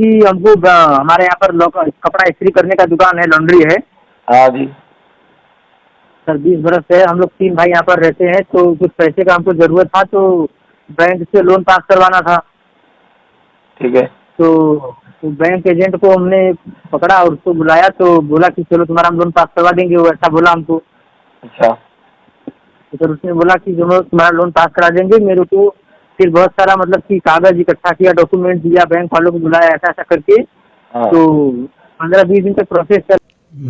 कि हमको हमारे यहाँ पर कपड़ा इस्त्री करने का दुकान है लॉन्ड्री है हाँ जी सर बीस बरस से हम लोग तीन भाई यहाँ पर रहते हैं तो कुछ पैसे का हमको ज़रूरत था तो बैंक से लोन पास करवाना था ठीक है तो, तो बैंक एजेंट को हमने पकड़ा और उसको बुलाया तो बोला कि चलो तुम्हारा हम लोन पास करवा देंगे वो ऐसा बोला हमको अच्छा तो सर उसने बोला कि जो तुम्हारा लोन पास करा देंगे मेरे को फिर बहुत सारा मतलब कि कागज इकट्ठा किया डॉक्यूमेंट दिया बैंक वालों को बुलाया ऐसा ऐसा करके तो पंद्रह बीस दिन तक प्रोसेस कर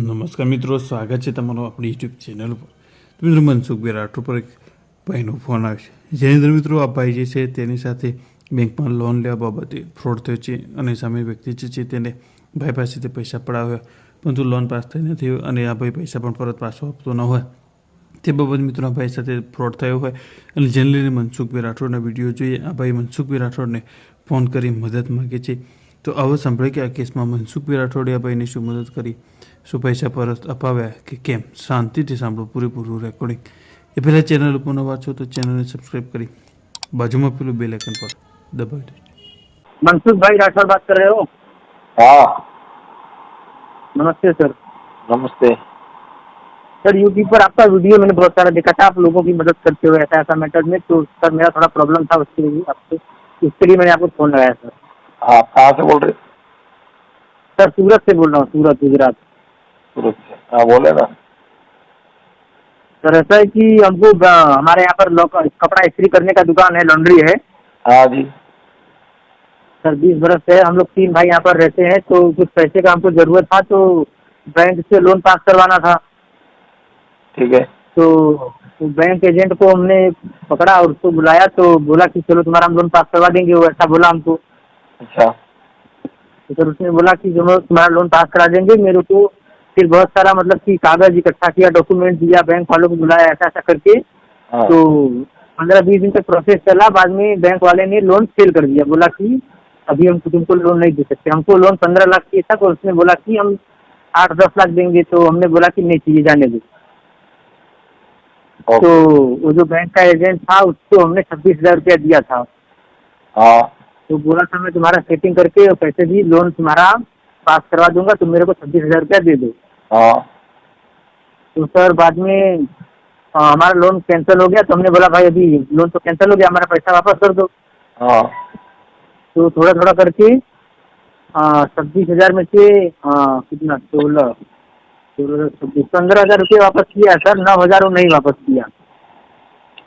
નમસ્કાર મિત્રો સ્વાગત છે તમારો આપણી યુટ્યુબ ચેનલ પર મિત્રો મનસુખભાઈ રાઠોડ પર એક ભાઈનો ફોન આવશે જેની અંદર મિત્રો આ ભાઈ જે છે તેની સાથે બેંકમાં લોન લેવા બાબતે ફ્રોડ થયો છે અને સામે વ્યક્તિ જે છે તેને ભાઈ પાસેથી પૈસા પડાવ્યા પરંતુ લોન પાસ થઈ નથી અને આ ભાઈ પૈસા પણ પરત પાછો આપતો ન હોય તે બાબત મિત્રો ભાઈ સાથે ફ્રોડ થયો હોય અને જેને મનસુખભાઈ રાઠોડના વિડીયો જોઈએ આ ભાઈ મનસુખભાઈ રાઠોડને ફોન કરી મદદ માગે છે તો આવો સાંભળે કે આ કેસમાં મનસુખભાઈ રાઠોડે આ ભાઈને શું મદદ કરી શું પૈસા પરત અપાવ્યા કે કેમ શાંતિથી સાંભળો પૂરેપૂરું રેકોર્ડિંગ એ પહેલાં ચેનલ ઉપર નવા છો તો ચેનલને સબસ્ક્રાઈબ કરી બાજુમાં પેલું બે લેકન પર દબાવી દેજો મનસુખભાઈ રાઠોડ વાત કરે રહ્યો હા નમસ્તે સર નમસ્તે सर यूट्यूब पर आपका वीडियो मैंने बहुत सारा देखा था आप लोगों की मदद करते हुए ऐसा ऐसा मैटर में तो सर मेरा थोड़ा प्रॉब्लम था उसके लिए आपसे उसके लिए मैंने आपको फ़ोन लगाया सर आप कहाँ से बोल रहे सर सूरत से बोल रहा हूँ सूरत गुजरात सूरत से हाँ बोले ना सर ऐसा है कि हमको हमारे यहाँ पर कपड़ा इस्त्री करने का दुकान है लॉन्ड्री है हाँ जी सर बीस बरस से हम लोग तीन भाई यहाँ पर रहते हैं तो कुछ पैसे का हमको ज़रूरत था तो बैंक से लोन पास करवाना था ठीक है तो बैंक तो एजेंट को हमने पकड़ा और उसको बुलाया तो बोला कि चलो तुम्हारा हम लोन पास करवा देंगे वो ऐसा बोला हमको अच्छा तो फिर उसने बोला कि जो तुम्हारा लोन पास करा देंगे मेरे को फिर बहुत सारा मतलब कि कागज इकट्ठा किया डॉक्यूमेंट दिया बैंक वालों को बुलाया ऐसा ऐसा करके हाँ। तो पंद्रह बीस दिन तक प्रोसेस चला बाद में बैंक वाले ने लोन फेल कर दिया बोला कि अभी हम तुमको लोन नहीं दे सकते हमको लोन पंद्रह लाख चाहिए था और तो उसने बोला कि हम आठ दस लाख देंगे तो हमने बोला कि नहीं चाहिए जाने दो तो वो जो बैंक का एजेंट था उसको हमने छब्बीस हजार रूपया दिया था हाँ। तो बोला था मैं तुम्हारा सेटिंग करके और पैसे भी लोन तुम्हारा पास करवा दूंगा तुम मेरे को छब्बीस हजार रूपया दे दो हाँ। तो सर बाद में हाँ, हमारा लोन कैंसिल हो गया तो हमने बोला भाई अभी लोन तो कैंसिल हो गया हमारा पैसा वापस कर दो तो थोड़ा थोड़ा करके छब्बीस हजार में से कितना सोलह तो पंद्रह हजार रुपये वापस किया सर नौ हजार नहीं वापस किया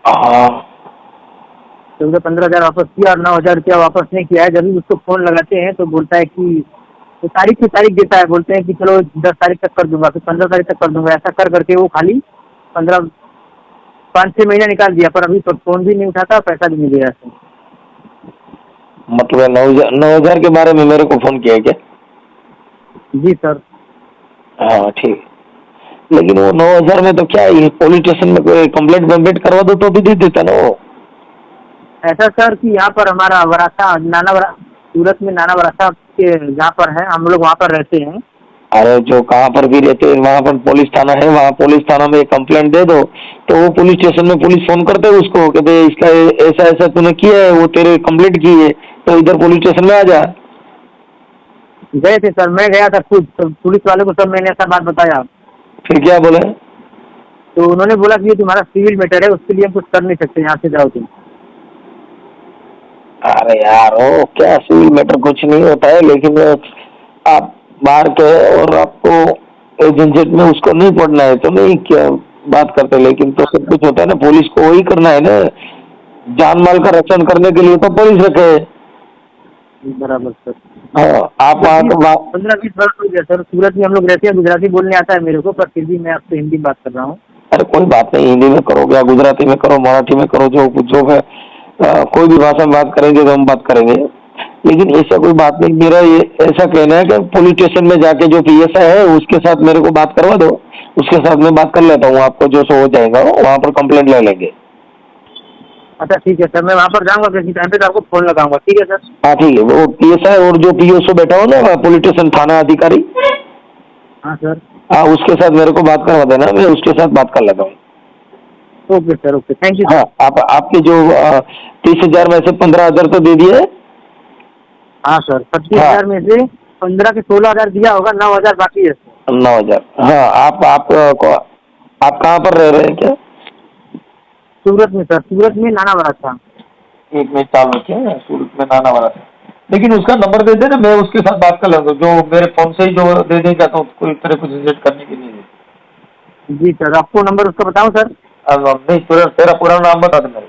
चौदह हाँ। तो पंद्रह हजार वापस किया और नौ हजार रुपया वापस नहीं किया है जब भी उसको फोन लगाते हैं तो बोलता है कि तो तारीख की तारीख देता है बोलते हैं कि चलो दस तारीख तक कर दूंगा फिर पंद्रह तारीख तक कर दूंगा ऐसा कर करके वो खाली पंद्रह पाँच छह महीना निकाल दिया पर अभी तो फोन भी नहीं उठाता पैसा भी नहीं दिया मतलब नौ हजार नौ हजार के बारे में मेरे को फोन किया क्या जी सर हाँ ठीक लेकिन वो नौ हजार में तो क्या ये पुलिस स्टेशन में कोई कम्प्लेट वम्प्लेट करवा दो तो भी दे देता ना वो ऐसा सर कि यहाँ पर हमारा वरासा नाना वरा सूरत में नाना वरासा के जहाँ पर है हम लोग वहाँ पर रहते हैं अरे जो कहाँ पर भी रहते हैं वहाँ पर पुलिस थाना है वहाँ पुलिस थाना में कंप्लेंट दे दो तो वो पुलिस स्टेशन में पुलिस फोन करते है उसको कि भाई इसका ऐसा ऐसा तूने किया है वो तेरे कंप्लेंट की है तो इधर पुलिस स्टेशन में आ जा गए थे सर मैं गया था खुद पुलिस वाले को सर मैंने ऐसा बात बताया फिर क्या बोले तो उन्होंने बोला कि ये तुम्हारा सिविल मैटर है उसके लिए हम कुछ कर नहीं सकते यहाँ से जाओ तुम अरे यार ओ क्या सिविल मैटर कुछ नहीं होता है लेकिन आप बाहर के और आपको एजेंट में उसको नहीं पढ़ना है तो नहीं क्या बात करते लेकिन तो सब कुछ होता है ना पुलिस को वही करना है ना जान माल का रक्षण करने के लिए तो पुलिस रखे है बराबर सर आप पंद्रह बीस वर्ष हो गया सर सूरत में हम लोग रहते हैं गुजराती बोलने आता है मेरे को पर फिर भी मैं आपसे हिंदी बात कर रहा हूँ अरे कोई बात नहीं हिंदी में करो या गुजराती में करो मराठी में करो जो जो है कोई भी भाषा में बात करेंगे तो हम बात करेंगे लेकिन ऐसा कोई बात नहीं मेरा ये ऐसा कहना है कि पुलिस स्टेशन में जाके जो पी है उसके साथ मेरे को बात करवा दो उसके साथ मैं बात कर लेता हूँ आपको जो सो हो जाएगा वहाँ पर कंप्लेंट ले लेंगे अच्छा ठीक है सर मैं वहाँ पर जाऊँगा किसी टाइम पे तो आपको फोन लगाऊंगा ठीक है सर हाँ ठीक है वो पी एस और जो पी एस ओ बैठा हो ना पुलिस थाना अधिकारी हाँ सर हाँ उसके साथ मेरे को बात करवा देना मैं उसके साथ बात कर लेता हूँ okay sir okay thank you हाँ आप आपके जो तीस हजार में से पंद्रह हजार तो दे दिए हाँ सर पच्चीस हाँ। हजार हाँ। में से पंद्रह के सोलह हजार दिया होगा नौ हजार बाकी है नौ हजार हाँ आप आप, आप, आप कहाँ पर रह रहे हैं क्या सूरत में सर सूरत में नाना वाला था एक मिनट चालू किया सूरत में नाना वाला था लेकिन उसका नंबर दे देना मैं उसके साथ बात कर लूँगा जो मेरे फोन से ही जो दे दे जाता हूँ तो कोई तरह कुछ रिजेक्ट करने के लिए जी सर आपको नंबर उसका बताऊँ सर हाँ, हाँ। नहीं सूरत तेरा पूरा नाम बता दो मेरे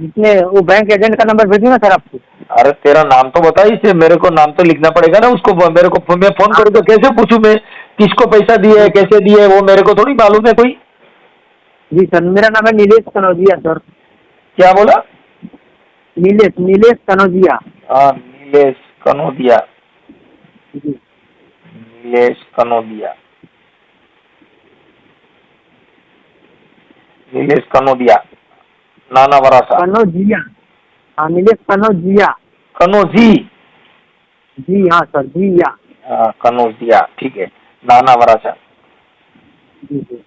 जितने वो बैंक एजेंट का नंबर भेजू ना सर आपको अरे तेरा नाम तो बता इसे मेरे को नाम तो लिखना पड़ेगा ना उसको मेरे को मैं फोन करूँ तो कैसे पूछू मैं किसको पैसा दिया है कैसे दिया है वो मेरे को थोड़ी मालूम है कोई जी सर मेरा नाम है नीलेश कनौजिया सर क्या बोला नीलेश नीलेश कनौजिया हाँ नीलेश कनौदिया जी नीलेश कनौजिया नीलेश कनौदिया नाना वरासा कनौजिया हाँ नीलेश कनौजिया कनौजी जी हाँ सर जी या हाँ, कनौजिया ठीक है नाना वरासा जी जी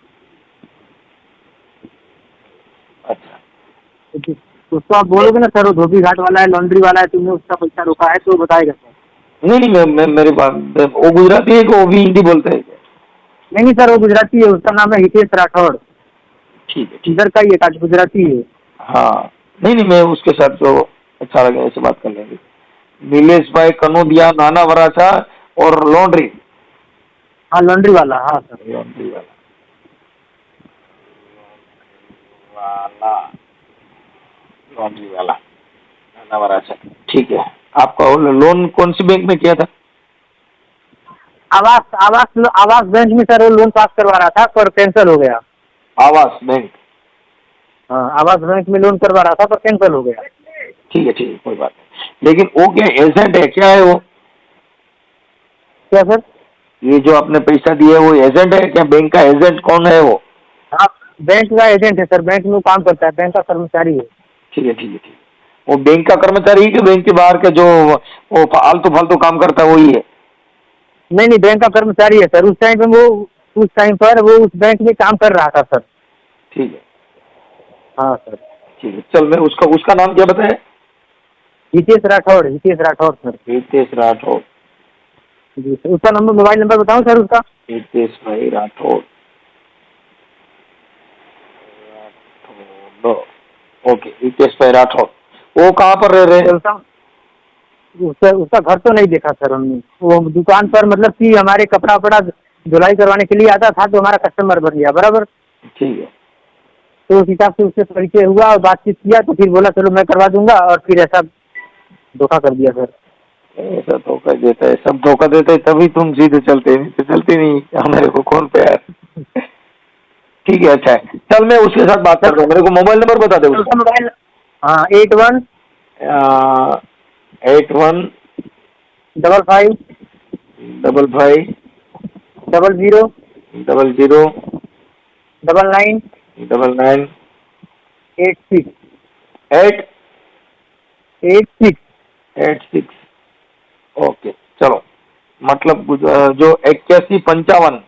ठीक तो उसको आप बोलोगे ना सर धोबी घाट वाला है लॉन्ड्री वाला है तुमने उसका पैसा रोका है तो बताएगा सर नहीं नहीं मैं, मैं मेरे पास वो गुजराती है वो भी हिंदी बोलते हैं नहीं नहीं सर वो गुजराती है उसका नाम है हितेश राठौर ठीक है इधर का ही है गुजराती है हाँ नहीं नहीं मैं उसके साथ तो अच्छा लगे ऐसे बात कर लेंगे नीलेश भाई कनोदिया नाना वराछा और लॉन्ड्री हाँ लॉन्ड्री वाला हाँ सर लॉन्ड्री वाला वाला लॉन्ड्री वाला ठीक है आपका लोन कौन सी बैंक में किया था आवास आवास आवास बैंक में सर वो लोन पास करवा रहा था पर कैंसिल हो गया आवास बैंक हाँ आवास बैंक में लोन करवा रहा था पर कैंसिल हो गया ठीक है ठीक है कोई बात नहीं लेकिन वो क्या एजेंट है क्या है वो क्या सर ये जो आपने पैसा दिया है वो एजेंट है क्या बैंक का एजेंट कौन है वो हाँ बैंक का एजेंट है सर बैंक में काम करता है बैंक का कर्मचारी है ठीक है ठीक है ठीक वो बैंक का कर्मचारी है कि बैंक के बाहर के जो वो फालतू फालतू काम करता है वही है नहीं नहीं बैंक का कर्मचारी है सर उस टाइम पे वो उस टाइम पर वो उस बैंक में काम कर रहा था सर ठीक है हाँ सर ठीक है चल मैं उसका उसका नाम क्या बताए हितेश राठौर हितेश राठौर सर हितेश राठौर जी सर उसका नंबर मोबाइल नंबर बताऊँ सर उसका हितेश भाई राठौर राठौड़ ओके रितेश भाई राठौर वो कहाँ पर रह रहे हैं उसका उसका घर तो नहीं देखा सर हमने वो दुकान पर मतलब कि हमारे कपड़ा वपड़ा धुलाई करवाने के लिए आता था तो हमारा कस्टमर बन गया बराबर ठीक है तो उस हिसाब से उससे परिचय हुआ और बातचीत किया तो फिर बोला चलो मैं करवा दूंगा और फिर ऐसा धोखा कर दिया सर ऐसा धोखा देता है सब धोखा देता है तभी तुम सीधे चलते नहीं चलते नहीं हमारे को कौन प्यार ठीक है अच्छा है चल मैं उसके साथ बात करता हूँ मेरे को मोबाइल नंबर बता दे उसका मोबाइल हाँ eight one eight one double five double five double zero double zero double nine double nine eight six eight eight six eight six okay चलो मतलब जो इक्यासी पंचावन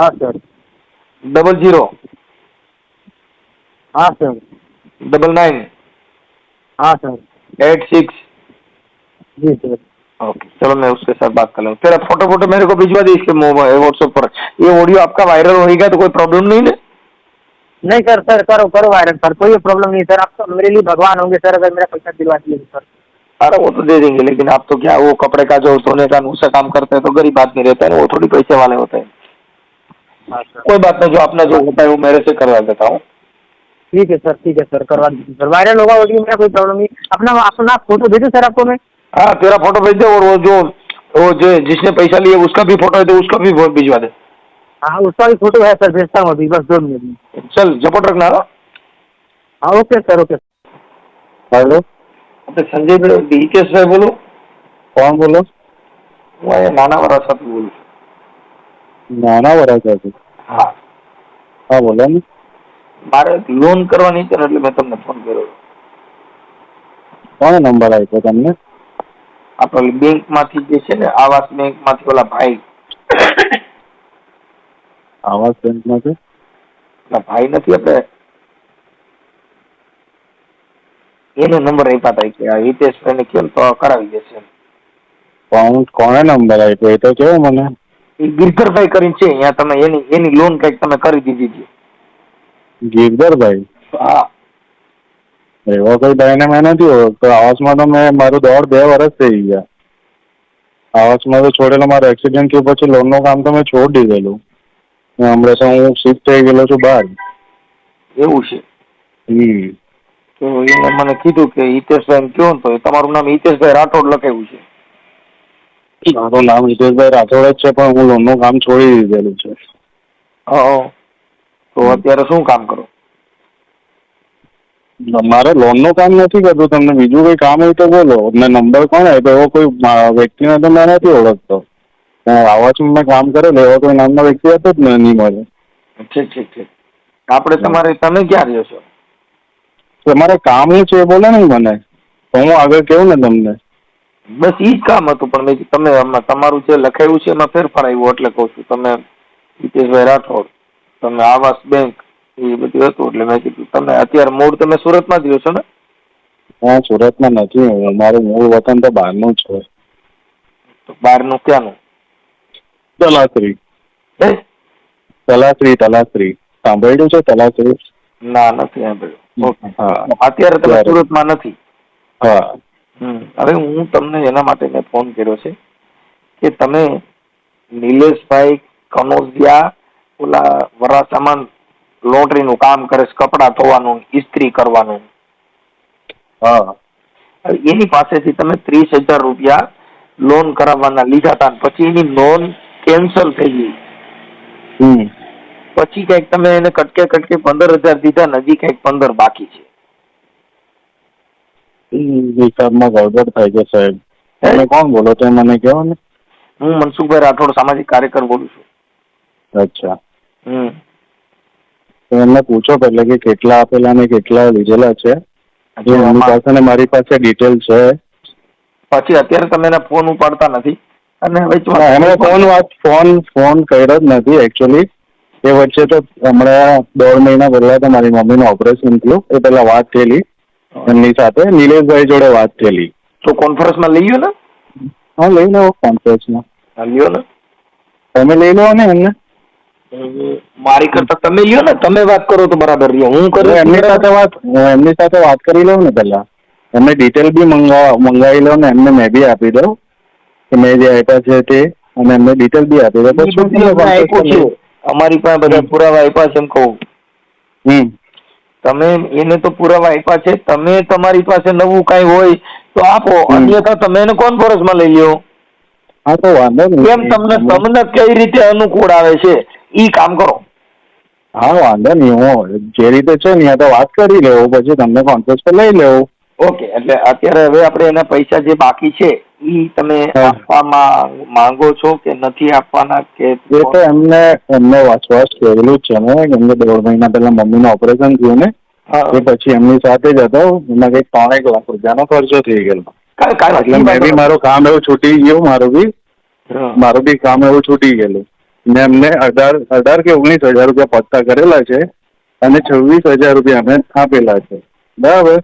हाँ सर डबल जीरो हाँ सर डबल नाइन हाँ sir eight six जी sir okay चलो मैं उसके साथ बात कर लूँ फिर फोटो फोटो मेरे को भिजवा दी इसके मोबाइल व्हाट्सएप पर ये ऑडियो आपका वायरल होएगा तो कोई प्रॉब्लम नहीं ना नहीं सर सर करो करो वायरल सर कोई प्रॉब्लम नहीं सर आप तो मेरे लिए भगवान होंगे सर अगर मेरा पैसा दिलवा दिए तो, सर अरे वो तो दे देंगे लेकिन आप तो क्या वो कपड़े का जो सोने का नूसा काम करते हैं तो गरीब आदमी रहता है वो थोड़ी पैसे वाले होते हैं हाँ, कोई बात नहीं जो अपना जो होता है वो मेरे से करवा देता हूँ ठीक है सर ठीक है सर करवा सर वायरल होगा वो मेरा कोई प्रॉब्लम नहीं अपना अपना फोटो भेजो सर आपको मैं हाँ तेरा फोटो भेज दे और वो जो वो जो जिसने पैसा लिया उसका भी फोटो है तो उसका भी भिजवा दे हाँ उसका भी फोटो है सर भेजता हूँ अभी बस दो मिनट में चल जपट रखना हाँ okay sir okay hello Sanjay D sir बोलो कौन बोलो नाना वाला वरासत बोलो નાના વરાછાથી હા હા બોલો ને મારે લોન કરવાની છે એટલે મેં તમને ફોન કર્યો કોનો નંબર આપ્યો તમને આપણે બેંક માંથી જે છે ને આવાસ બેંક માંથી ઓલા ભાઈ આવાસ બેંક માંથી ભાઈ નથી આપણે એનો નંબર આપ્યા હતા કે આ હિતેશભાઈ ને કેમ તો કરાવી દેશે કોણ કોને નંબર આપ્યો એ તો કેવો મને એ ગિરધરભાઈ કરીને છે અહીંયા તમે એની એની લોન કઈક તમે કરી દીધી છે ગિરધરભાઈ હા એવો કોઈ ભાઈને મેં નથી તો આવાસમાં તો મેં મારું દોઢ બે વર્ષ થઈ ગયા આવાસમાં તો છોડેલો મારો એક્સિડન્ટ થયો પછી લોનનું કામ તો મેં છોડી દીધેલું હમણાં તો હું શિફ્ટ થઈ ગયેલો છું બહાર એવું છે હમ તો એને મને કીધું કે હિતેશભાઈ કયો તો તમારું નામ હિતેશભાઈ રાઠોડ લખેલું છે મારું નામ હિતેશભાઈ રાઠોડ જ છે પણ હું લોનનું કામ છોડી દીધેલું છે ઓ તો અત્યારે શું કામ કરો મારે લોનનું કામ નથી કરતું તમને બીજું કોઈ કામ હોય તો બોલો મેં નંબર કોણ હોય તો એવો કોઈ વ્યક્તિને તો મેં નથી ઓળખતો હું આવા છું મેં કામ કરેલો એવો કોઈ નામનો વ્યક્તિ હતો જ નહીં મળે ઠીક ઠીક ઠીક આપણે તમારે તમે ક્યાં રહ્યો છો તમારે કામ શું છે એ બોલો ને મને હું આગળ કેવું ને તમને બસ એ જ કામ હતું પણ મેં તમે આમાં તમારું જે લખાયું છે એમાં ફેરફાર આવ્યો એટલે કહું છું તમે હિતેશભાઈ રાઠોડ તમે આવાસ બેંક એ બધું હતું એટલે મેં કીધું તમે અત્યારે મૂળ તમે સુરતમાં જ રહ્યો છો ને હા સુરતમાં નથી મારું મૂળ વતન તો બહારનું છે તો બહારનું ક્યાંનું તલાસરી તલાસરી તલાસરી સાંભળ્યું છે તલાસરી ના નથી સાંભળ્યું હા અત્યારે તમે સુરતમાં નથી હા હવે હું તમને એના માટે મેં ફોન કર્યો છે કે તમે નિલેશભાઈ કનોજિયા ઓલા વરાસામાં લોન્ડ્રીનું કામ કરે છે કપડાં ધોવાનું ઇસ્ત્રી કરવાનું હા એની પાસેથી તમે ત્રીસ હજાર રૂપિયા લોન કરાવવાના લીધા હતા પછી એની લોન કેન્સલ થઈ ગઈ પછી કંઈક તમે એને કટકે કટકે પંદર હજાર દીધા નજીક કઈક પંદર બાકી છે હિસાબમાં ગડબડ થાય છે સાહેબ તમે કોણ બોલો છો મને કહો ને હું મનસુખભાઈ રાઠોડ સામાજિક કાર્યકર બોલું છું અચ્છા હમ એમને પૂછો પહેલે કે કેટલા આપેલા ને કેટલા લીધેલા છે એમની પાસે ને મારી પાસે ડિટેલ છે પછી અત્યારે તમે એના ફોન ઉપાડતા નથી અને હવે એમણે ફોન ફોન ફોન કર્યો જ નથી એકચ્યુઅલી એ વચ્ચે તો હમણાં દોઢ મહિના પહેલા તો મારી મમ્મીનું ઓપરેશન થયું એ પહેલા વાત થયેલી એમની સાથે નિલેશભાઈ જોડે વાત થયેલી તો કોન્ફરન્સમાં લઈ ગયો ને હા લઈ લો કોન્ફરન્સમાં હા લ્યો ને તમે લઈ લો ને એમને મારી કરતા તમે લ્યો ને તમે વાત કરો તો બરાબર રહ્યો હું કરું એમની સાથે વાત એમની સાથે વાત કરી લઉં ને પહેલા એમને ડિટેલ બી મંગા મંગાવી લઉં ને એમને મેં બી આપી દઉં કે મેં જે આપ્યા છે તે અને એમને ડિટેલ બી આપી દઉં અમારી પાસે બધા પુરાવા આપ્યા છે એમ કહું હમ તમે એને તો પુરાવા આપ્યા છે તમે તમારી પાસે નવું કઈ હોય તો આપો અન્યથા તમે એને કોણ ફરજમાં લઈ લ્યો હા તો વાંધો નહીં કેમ તમને તમને કઈ રીતે અનુકૂળ આવે છે ઈ કામ કરો હા વાંધો નહીં હું જે રીતે છે ને તો વાત કરી લેવું પછી તમને કોન્ફરન્સ પર લઈ લેવું ઓકે એટલે અત્યારે હવે આપણે એના પૈસા જે બાકી છે ઈ તમે આપવામાં માંગો છો કે નથી આપવાના કે જે તો એમને એમનો વાસવાસ કહેલું છે ને એમને દોઢ મહિના પહેલા મમ્મીનું ઓપરેશન થયું ને એ પછી એમની સાથે જ હતો એમાં કઈક ત્રણેક લાખ રૂપિયાનો ખર્ચો થઈ ગયેલો એટલે મેં બી મારું કામ એવું છૂટી ગયું મારું બી મારું બી કામ એવું છૂટી ગયેલું ને એમને અઢાર અઢાર કે ઓગણીસ હજાર રૂપિયા પત્તા કરેલા છે અને છવ્વીસ હજાર રૂપિયા અમે આપેલા છે બરાબર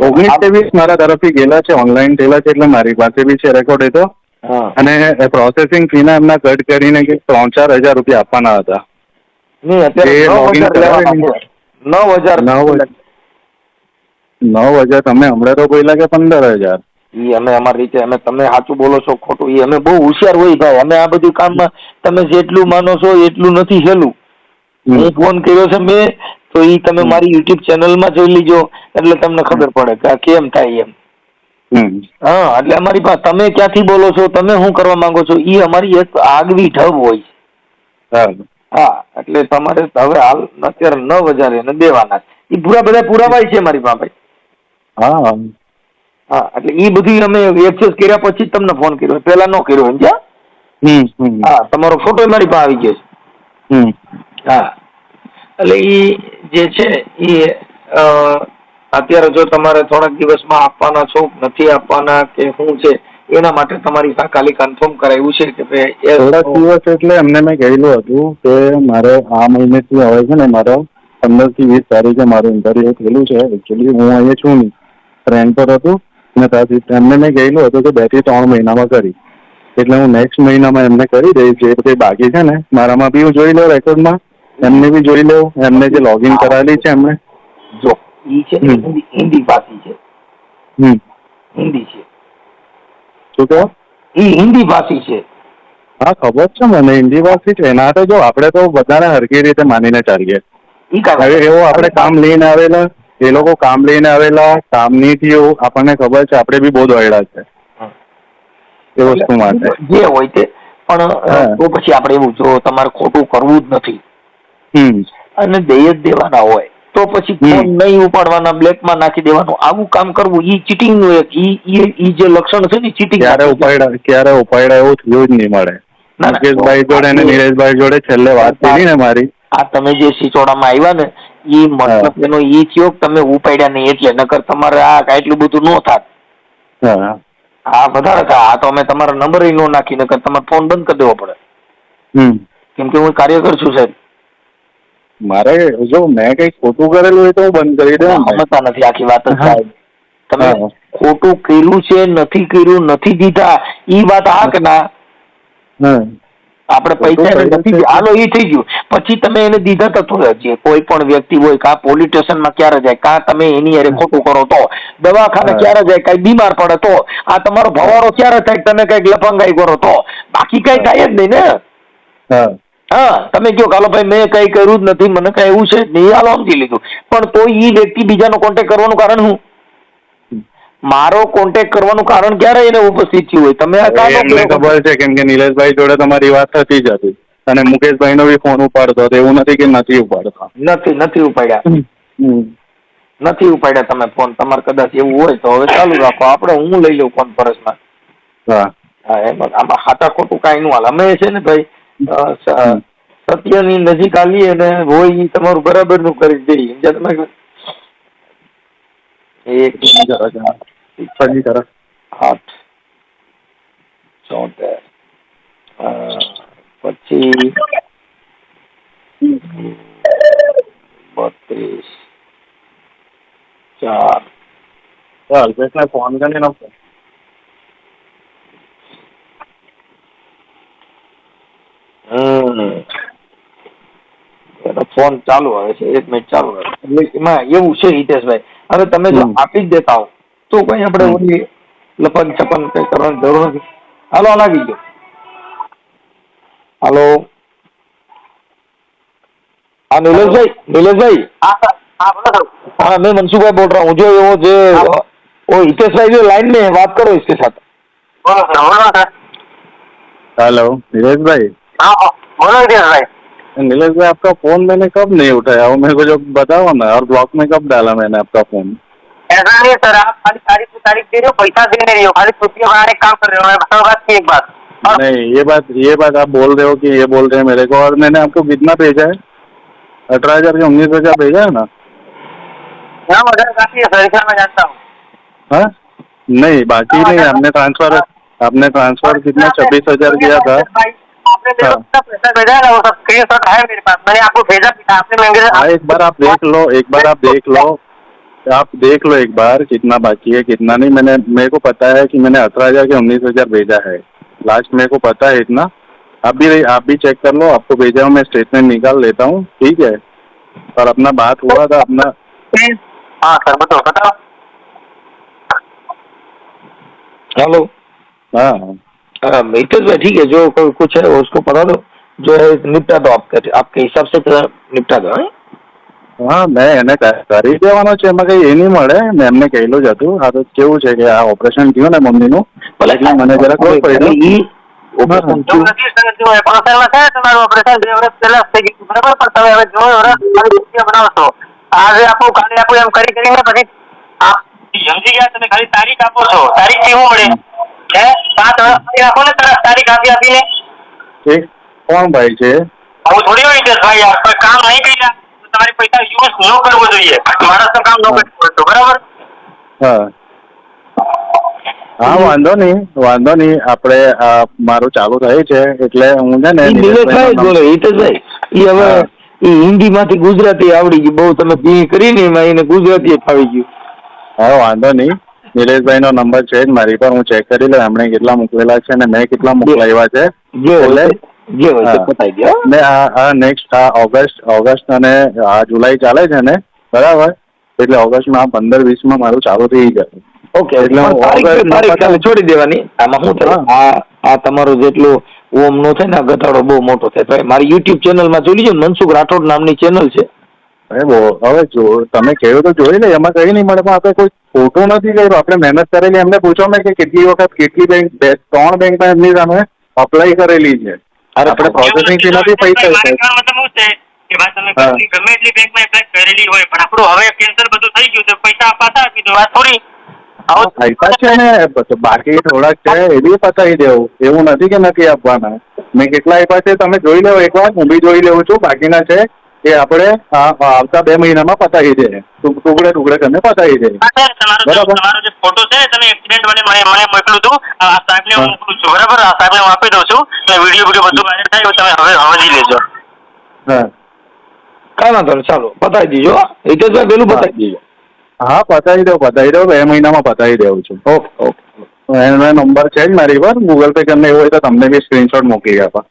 ઓગણીસ વીસ મારા તરફથી ગયેલા છે ઓનલાઈન થયેલા છે એટલે મારી પાસે બી છે રેકોર્ડ એ તો અને પ્રોસેસિંગ ફીના એમના કટ કરીને કે ત્રણ ચાર હજાર રૂપિયા આપવાના હતા નવ હજાર તમે હમણાં તો પહેલા કે પંદર હજાર ઈ અમે અમારી રીતે અમે તમે સાચું બોલો છો ખોટું ઈ અમે બહુ હોશિયાર હોય ભાઈ અમે આ બધું કામમાં તમે જેટલું માનો છો એટલું નથી હેલું હું ફોન કર્યો છે મેં તો એ તમે મારી યુટ્યુબ ચેનલમાં જોઈ લીજો એટલે તમને ખબર પડે કે આ કેમ થાય એમ હા એટલે અમારી પાસે તમે ક્યાંથી બોલો છો તમે શું કરવા માંગો છો એ અમારી એક આગવી ઢબ હોય છે હા એટલે તમારે હવે હાલ અત્યારે નવ હજાર એને દેવાના છે પૂરા બધા પુરાવાય છે મારી પાસે હા હા એટલે ઈ બધી અમે એક્સેસ કર્યા પછી તમને ફોન કર્યો પેલા નો કર્યો સમજ્યા હા તમારો ફોટો મારી પાસે આવી ગયો છે હા એટલે ઈ જે છે એ અત્યારે જો તમારે થોડાક દિવસમાં આપવાના છો નથી આપવાના કે શું છે એના માટે તમારી કાલે કન્ફર્મ કરાવ્યું છે કે ભાઈ થોડાક દિવસ એટલે એમને મેં કહેલું હતું કે મારે આ મહિનેથી આવે છે ને મારો પંદર થી વીસ તારીખે મારું ઇન્ટરવ્યુ થયેલું છે એકચુઅલી હું અહીંયા છું નહીં ફ્રેન્ડ પર હતું અને ત્યાંથી એમને મેં કહેલું હતું કે બે થી ત્રણ મહિનામાં કરી એટલે હું નેક્સ્ટ મહિનામાં એમને કરી દઈશ જે કંઈ બાકી છે ને મારામાં બી હું જોઈ લઉં રેકોર્ડમાં એમને બી જોઈ લો એમને જે લોગિન કરાવેલી છે એમણે જો ઈ છે હિન્દી ભાષી છે હમ હિન્દી છે શું કહો ઈ હિન્દી ભાષી છે હા ખબર છે મને હિન્દી ભાષી છે એના તો જો આપણે તો બધાને હરકી રીતે માનીને ચાલીએ હવે એવો આપણે કામ લઈને આવેલા એ લોકો કામ લઈને આવેલા કામ નહીં થયું આપણને ખબર છે આપણે બી બહુ દોડ્યા છે એ વસ્તુ માટે જે હોય તે પણ તો પછી આપણે એવું જો તમારે ખોટું કરવું જ નથી અને દેય જ દેવાના હોય તો પછી ફોન નહીં ઉપાડવાના બ્લેકમાં નાખી દેવાનું આવું કામ કરવું ઈ ચીટિંગ નું એક ઈ ઈ જે લક્ષણ છે ને ચીટિંગ ક્યારે ઉપાડ્યા ક્યારે ઉપાડ્યા એવું થયું જ નહીં મળે મુકેશભાઈ જોડે અને નીરજભાઈ જોડે છેલ્લે વાત કરી ને મારી આ તમે જે સિચોડામાં આવ્યા ને ઈ મતલબ એનો ઈ થયો તમે ઉપાડ્યા નહીં એટલે નકર તમારે આ એટલું બધું ન થાત હા વધારે થા આ તો અમે તમારો નંબર નો નાખી નકર તમારે ફોન બંધ કરી દેવો પડે હમ કેમ કે હું કાર્યકર છું સાહેબ મારે જો મેં કઈ ખોટું કરેલું હોય તો હું બંધ કરી દઉં સમજતા નથી આખી વાત સાહેબ તમે ખોટું કર્યું છે નથી કર્યું નથી દીધા ઈ વાત હાક ના આપણે પૈસા નથી હાલો એ થઈ ગયું પછી તમે એને દીધા થતું રજીએ કોઈ પણ વ્યક્તિ હોય કા પોલીસ માં ક્યારે જાય કા તમે એની અરે ખોટું કરો તો દવાખાને ક્યારે જાય કઈ બીમાર પડે તો આ તમારો ભવારો ક્યારે થાય તમે કઈક લફંગાઈ કરો તો બાકી કઈ થાય જ નહીં ને હા તમે કહો કાલો ભાઈ મેં કઈ કર્યું જ નથી મને કઈ એવું છે નહીં હાલો સમજી લીધું પણ તો એ વ્યક્તિ બીજાનો કોન્ટેક કરવાનું કારણ શું મારો કોન્ટેક કરવાનું કારણ ક્યારે એને ઉપસ્થિત થયું હોય તમે એમને ખબર છે કેમ કે નિલેશભાઈ જોડે તમારી વાત થતી જ હતી અને મુકેશભાઈ નો બી ફોન ઉપાડતો હતો એવું નથી કે નથી ઉપાડતો નથી નથી ઉપાડ્યા નથી ઉપાડ્યા તમે ફોન તમારે કદાચ એવું હોય તો હવે ચાલુ રાખો આપણે હું લઈ લઉં ફોન પરસમાં હા હા એમ આમાં ખાતા ખોટું કાંઈ નું હાલ અમે છે ને ભાઈ સત્યની નજીક આવીએ ને હોય એ તમારું બરાબર નું કરી દઈએ સમજ્યા તમે એક બીજી તરફ આઠ ચોતેર પછી બત્રીસ ચાર ચાલ ફોન કરીને આપશે ફોન ચાલુ આવે છે એક મિનિટ ચાલુ આવે એટલે એમાં એવું છે હિતેશભાઈ હવે તમે જો આપી જ દેતા હો તો કઈ આપણે ઓલી લપન છપન કઈ કરવાની જરૂર નથી હાલો હાલ ગયો હાલો હા નિલેશભાઈ નિલેશભાઈ હા મેં મનસુખભાઈ બોલ રહા હું જો એવો જે ઓ હિતેશભાઈ જો લાઈન મેં વાત કરો इसके साथ હેલો નિલેશભાઈ હા બોલો હિતેશભાઈ नीलेष भाई आपका फोन मैंने कब नहीं उठाया वो मेरे को जो बताओ ना और ब्लॉक में कब डाला मैंने आपका फोन ऐसा नहीं सर आप खाली तारीख तारीख दे रहे हो पैसा दे रहे हो खाली बनाने काम कर रहे हो मैं बात की एक बात और... नहीं ये बात ये बात आप बोल रहे हो कि ये बोल रहे हैं मेरे को और मैंने आपको कितना भेजा है अठारह हजार या उन्नीस हजार भेजा है ना हाँ, हाँ? नहीं बाकी हाँ, नहीं हमने ट्रांसफर आपने ट्रांसफर कितना छब्बीस हजार किया था आपने तो- पैसा भेजा ना वो सब स्क्रीन शॉट है मेरे पास मैंने आपको भेजा भी था आपने हाँ, एक बार आप देख लो एक बार आप देख लो आप देख लो एक बार कितना बाकी है कितना नहीं मैंने मेरे को पता है कि मैंने अठारह हजार के उन्नीस हजार भेजा है लास्ट मेरे को पता है इतना आप भी आप भी चेक कर लो आपको भेजा हूँ मैं स्टेटमेंट निकाल लेता हूँ ठीक है और अपना बात हुआ था अपना हाँ सर बताओ बताओ हेलो हाँ, हाँ। મે તો તો ઠીક છે જો કોઈ કુછ છે ઉસકો પતડો જો હે નિપટા દો આપકે આપકે ઇસબસે નિપટા દો હા મેને કઈ કરી દેવાનો છે મે કઈ એની મળે મે એને કહી લઉ જ હતું આ તો કેવું છે કે આ ઓપરેશન થયો ને મમ્મી નું બલેક મે મને જરા કોઈ ઈ ઓપરેશન તો નથી સંગતી હોય પરસેલા સેટ માર ઓપરેશન દે ઓર તેલા સેટ કે પરસેલા દે જો ઓર આ બી થી બનાવશો આજે આપકો ગાડી આપ એમ કરી કરી ને પછી આપ એમજી ગા તમે ખાલી તારીખ આપો તારીખ કેવું મળે કોણ ભાઈ છે હું થોડી હોય ભાઈ યાર કોઈ કામ નહીં કર્યા તમારે પૈસા યુઝ ન કરવો જોઈએ માણસનું કામ ન કરવું બરાબર હા વાંધો નહી વાંધો નહી આપડે મારું ચાલુ થયું છે એટલે હું છે ને નિલેશભાઈ બોલો હિતેશભાઈ હવે હિન્દી માંથી ગુજરાતી આવડી ગયું બહુ તમે કરી ને એમાં એને ગુજરાતી ફાવી ગયું હા વાંધો નહીં નો નંબર છે જ મારી પણ હું ચેક કરી લઉં એમણે કેટલા મોકલેલા છે અને મેં કેટલા મોકલાવ્યા છે ને આ નેક્સ્ટ આ ઓગસ્ટ ઓગસ્ટ અને આ જુલાઈ ચાલે છે ને બરાબર એટલે ઓગસ્ટમાં પંદર વીસ માં મારું ચાલુ થઈ જાય ઓકે એટલે છોડી દેવાની આમાં શું થાય આ આ તમારું જેટલું ઓમ નો થાય ને ઘટાડો બહુ મોટો થાય મારી યુટ્યુબ ચેનલમાં જોઈ લીજો મનસુખ રાઠોડ નામની ચેનલ છે અરે બો હવે જો તમે કહ્યું તો જોઈ લે એમાં કઈ નહીં મળે પણ આપણે કોઈ ખોટો નથી કર્યો આપણે મહેનત કરેલી એમને પૂછવા મેં કે કેટલી વખત કેટલી બેંક બે ત્રણ બેંક એમની સામે અપ્લાય કરેલી છે અરે આપણે પ્રોસેસિંગ થી નથી પૈસા કે ભાઈ ગમે એટલી બેંકમાં એપ્લાય કરેલી હોય પણ આપણું હવે કેન્સલ બધું થઈ ગયું છે પૈસા અપાતા આપી દો આ થોડી પૈસા છે ને બાકી થોડાક છે એ બી પતાવી દેવું એવું નથી કે નથી આપવાના મેં કેટલા આપ્યા છે તમે જોઈ લેવો એકવાર હું બી જોઈ લેવું છું બાકીના છે એ આપણે આવતા બે મહિનામાં પતાવી દે ટુકડે ટુકડે તમે પતાવી દે તમારો જે ફોટો છે તમે એક્સિડન્ટ મને મને મોકલું છું આ સાહેબને હું મોકલું છું બરાબર આ સાહેબને હું આપી દઉં છું એટલે વિડીયો વિડીયો બધું વાયરલ થાય તમે હવે સમજી લેજો હા કાંઈ વાંધો ચાલો પતાવી દીજો તો પેલું પતાવી દીજો હા પતાવી દઉં પતાવી દઉં બે મહિનામાં પતાવી દઉં છું ઓકે ઓકે એનો નંબર છે જ મારી પર ગૂગલ પે કરીને એવું હોય તો તમને બી સ્ક્રીનશોટ મોકલી આપા